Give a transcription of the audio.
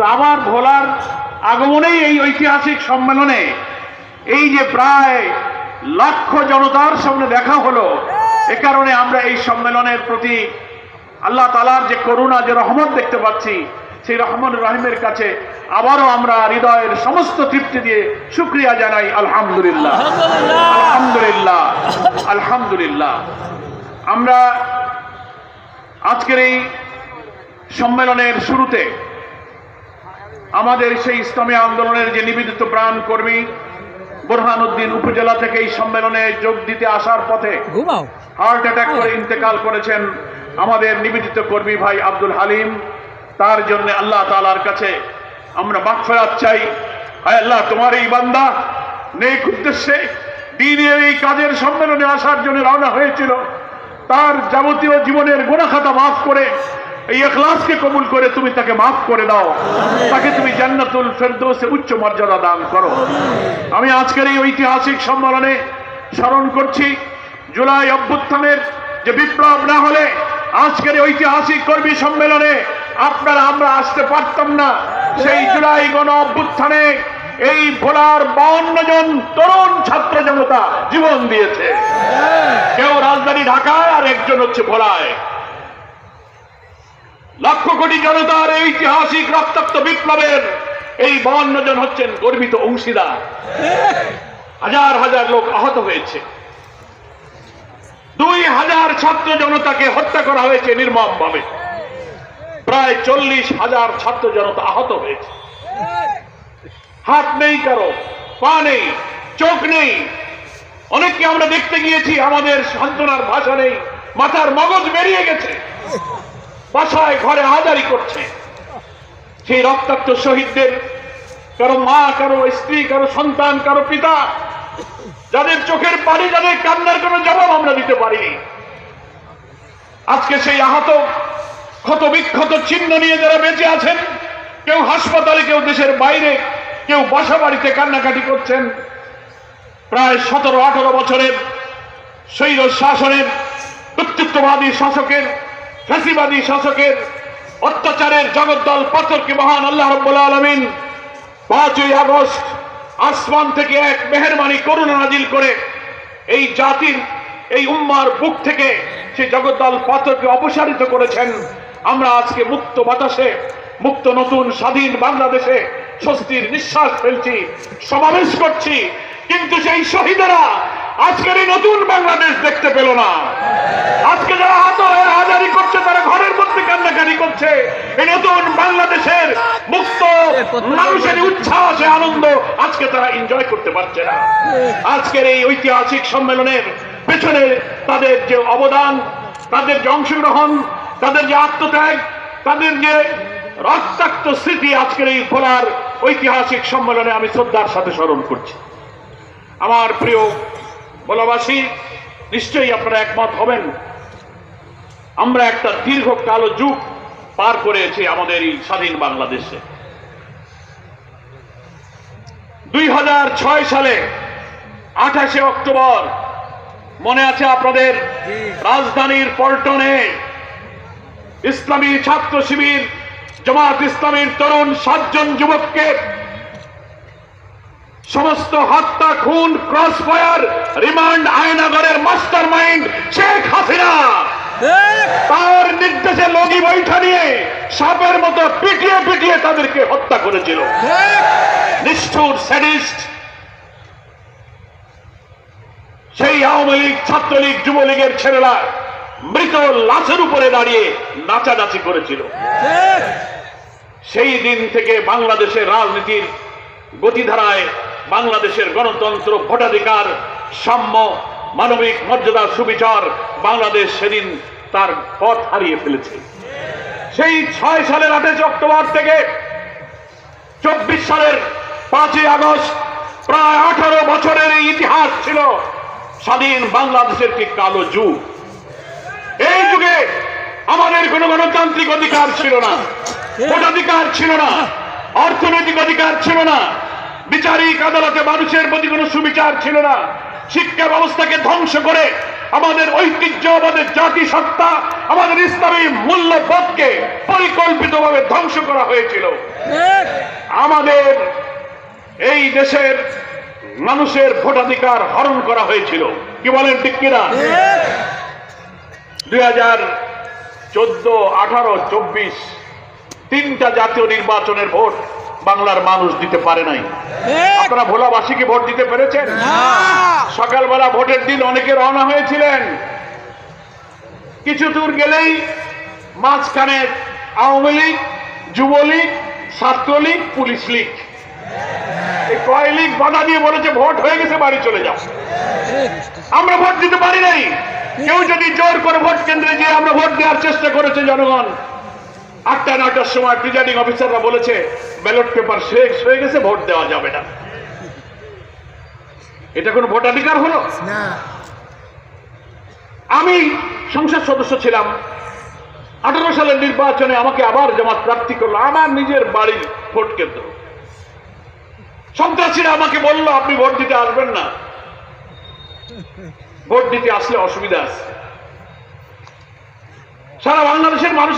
তো আমার ভোলার আগমনেই এই ঐতিহাসিক সম্মেলনে এই যে প্রায় লক্ষ জনতার সামনে দেখা হলো, এ কারণে আমরা এই সম্মেলনের প্রতি আল্লাহ তালার যে করুণা, যে রহমত দেখতে পাচ্ছি, সেই রহমান রহিমের কাছে আবারও আমরা হৃদয়ের সমস্ত তৃপ্তি দিয়ে শুক্রিয়া জানাই। আলহামদুলিল্লাহ। আলহামদুলিল্লাহ। আলহামদুলিল্লাহ। আমরা আজকের এই সম্মেলনের শুরুতে আমাদের সেই ইসলামী আন্দোলনের যে নিবেদিত প্রাণ কর্মী বোরহানুদ্দিন উপজেলা থেকে এই সম্মেলনে যোগ দিতে আসার পথে হার্ট অ্যাটাক করে ইন্তেকাল করেছেন আমাদের নিবেদিত কর্মী ভাই আব্দুল হালিম। তার জন্য আল্লাহ তালার কাছে আমরা মাগফেরাত চাই। হায় আল্লাহ তোমার এই বান্দা নেক উদ্দেশ্যে দিনের এই কাজের সম্মেলনে আসার জন্য রওনা হয়েছিল। তার যাবতীয় জীবনের গোনাখাতা মাফ করে এই এখলাসকে কবুল করে তুমি তাকে মাফ করে দাও। তাকে তুমি জান্নাতুল ফেরদৌসে উচ্চ মর্যাদা দান করো। আমি আজকের এই ঐতিহাসিক সম্মেলনে স্মরণ করছি, জুলাই অভ্যুত্থানের যে বিপ্লব না হলে আজকের ঐতিহাসিক কর্মী সম্মেলনে আপনারা আমরা আসতে পারতাম না। সেই জুলাই গণ অভ্যুত্থানে এই ভোলার বাউন্ন জন তরুণ ছাত্র জনতা জীবন দিয়েছে। কেউ রাজধানী ঢাকায় আর একজন হচ্ছে ভোলায়। লক্ষ কোটি জনতার এই ঐতিহাসিক রক্তাক্ত বিপ্লবের এই বাউন্ন জন হচ্ছেন গর্বিত অংশীদার। হাজার হাজার লোক আহত হয়েছে। দুই হাজার ছাত্র জনতাকে হত্যা করা হয়েছে নির্মম ভাবে প্রায় চল্লিশ হাজার ছাত্র জনতা আহত হয়েছে। হাত নেই কারও, পা নেই, চোখ নেই। অনেককে আমরা দেখতে গিয়েছি, আমাদের সান্ত্বনার ভাষা নেই, মাথার মগজ বেরিয়ে গেছে। বাসায়, ঘরে হাজারি করছে। সেই রক্তাক্ত শহীদদের, কারও মা, কারও স্ত্রী, কারও সন্তান, কারও পিতা, যাদের চোখের পানি, যাদের কান্নার কোনো জবাব আমরা দিতে পারিনি। আজকে সেই আহত ক্ষত বিক্ষত চিহ্ন নিয়ে যারা বেঁচে আছেন, কেউ হাসপাতালে, কেউ দেশের বাইরে, কেউ বাসা বাড়িতে কান্নাকাটি করছেন, প্রায় সতেরো আঠারো বছরের শৈর শাসনের কর্তৃত্ববাদী শাসকের ফ্যাসিবাদী শাসকের অত্যাচারের জগদ্দল পাথরকে মহান আল্লাহ রব্বুল আলমিন পাঁচই আগস্ট আসমান থেকে এক মেহরবানি করুণা নাজিল করে এই জাতির, এই উম্মার বুক থেকে সেই জগদ্দল পাথরকে অপসারিত করেছেন। আমরা আজকে মুক্ত বাতাসে, মুক্ত নতুন স্বাধীন বাংলাদেশে স্বস্তির নিঃশ্বাস ফেলছি, সমাবেশ করছি, কিন্তু সেই শহীদেরা আজকের এই নতুন বাংলাদেশ দেখতে পেল না। করছে। এই নতুন বাংলাদেশের মুক্ত মানুষের উচ্ছ্বাসে আনন্দ আজকে তারা এনজয় করতে পারছে না। আজকের এই ঐতিহাসিক সম্মেলনের পেছনে তাদের যে অবদান, তাদের যে অংশগ্রহণ, তাদের যে আত্মত্যাগ, তাদের যে রক্তাক্ত স্মৃতি আজকের এই ভোলার ঐতিহাসিক সম্মেলনে আমি শ্রদ্ধার সাথে স্মরণ করছি। আমার প্রিয় ভোলাবাসী, নিশ্চয়ই আপনারা একমত হবেন। আমরা একটা দীর্ঘ কালো যুগ পার করেছি আমাদের এই স্বাধীন বাংলাদেশে। দুই হাজার ছয় সালে আঠাশে অক্টোবর, মনে আছে আপনাদের? রাজধানীর পল্টনে ইসলামী ছাত্র শিবির জমাত ইসলামীর তরুণ সাতজন যুবককে সমস্ত হত্যা, খুন ক্রস ফায়ার রিমান্ড আয়নাগরের মাস্টার লগি বৈঠা নিয়ে সাপের মতো পিটিয়ে পিটিয়ে তাদেরকে হত্যা করেছিল। নিষ্ঠুর স্যাডিস্ট, সেই আওয়ামী লীগ, ছাত্রলীগ, যুবলীগের ছেলেরা মৃত লাশের উপরে দাঁড়িয়ে নাচানাচি করেছিল। সেই দিন থেকে বাংলাদেশের রাজনীতির গতিধারায় বাংলাদেশের গণতন্ত্র ভোটাধিকার, সাম্য, মানবিক মর্যাদা সুবিচার, বাংলাদেশ সেদিন তার পথ হারিয়ে ফেলেছে। সেই ছয় সালের আঠাশ অক্টোবর থেকে চব্বিশ সালের পাঁচই আগস্ট প্রায় আঠারো বছরের ইতিহাস ছিল স্বাধীন বাংলাদেশের কি কালো যুগ। এই যুগে আমাদের কোনো গণতান্ত্রিক অধিকার ছিল না, ভোটাধিকার ছিল না, অর্থনৈতিক অধিকার ছিল না, বিচারিক আদালতে মানুষের প্রতি কোনো সুবিচার ছিল না, শিক্ষা ব্যবস্থাকে ধ্বংস করে আমাদের ঐতিহ্য আমাদের জাতি সত্তা আমাদের ইসলামী মূল্যবোধকে পরিকল্পিতভাবে ধ্বংস করা হয়েছিল। আমাদের এই দেশের মানুষের ভোটাধিকার হরণ করা হয়েছিল। কি বলেন ঠিক কিনা? দুই হাজার চোদ্দ আঠারো চব্বিশ তিনটা জাতীয় নির্বাচনের ভোট বাংলার মানুষ দিতে পারে নাই। আপনারা ভোলাবাসীকে ভোট দিতে পেরেছেন? সকালবেলা ভোটের দিন অনেকে রওনা হয়েছিলেন। কিছু দূর গেলেই মাঝখানে আওয়ামী লীগ যুবলীগ ছাত্রলীগ পুলিশ লীগ। এই কয় লীগ বাধা দিয়ে বলেছে ভোট হয়ে গেছে বাড়ি চলে যাও। আমরা ভোট দিতে পারি নাই। কেউ যদি জোর করে ভোট কেন্দ্রে গিয়ে আমরা ভোট দেওয়ার চেষ্টা করেছে জনগণ। আটটা নয়টার সময় প্রিজাইডিং অফিসাররা বলেছে ব্যালট পেপার শেষ হয়ে গেছে ভোট দেওয়া যাবে না। এটা কোনো ভোটাধিকার হলো? আমি সংসদ সদস্য ছিলাম। আঠারো সালের নির্বাচনে আমাকে আবার জামাত প্রার্থী করল আমার নিজের বাড়ির ভোট কেন্দ্র। সন্ত্রাসীরা আমাকে বলল আপনি ভোট দিতে আসবেন না। ভোট দিতে আসলে অসুবিধা আছে। সারা বাংলাদেশের মানুষ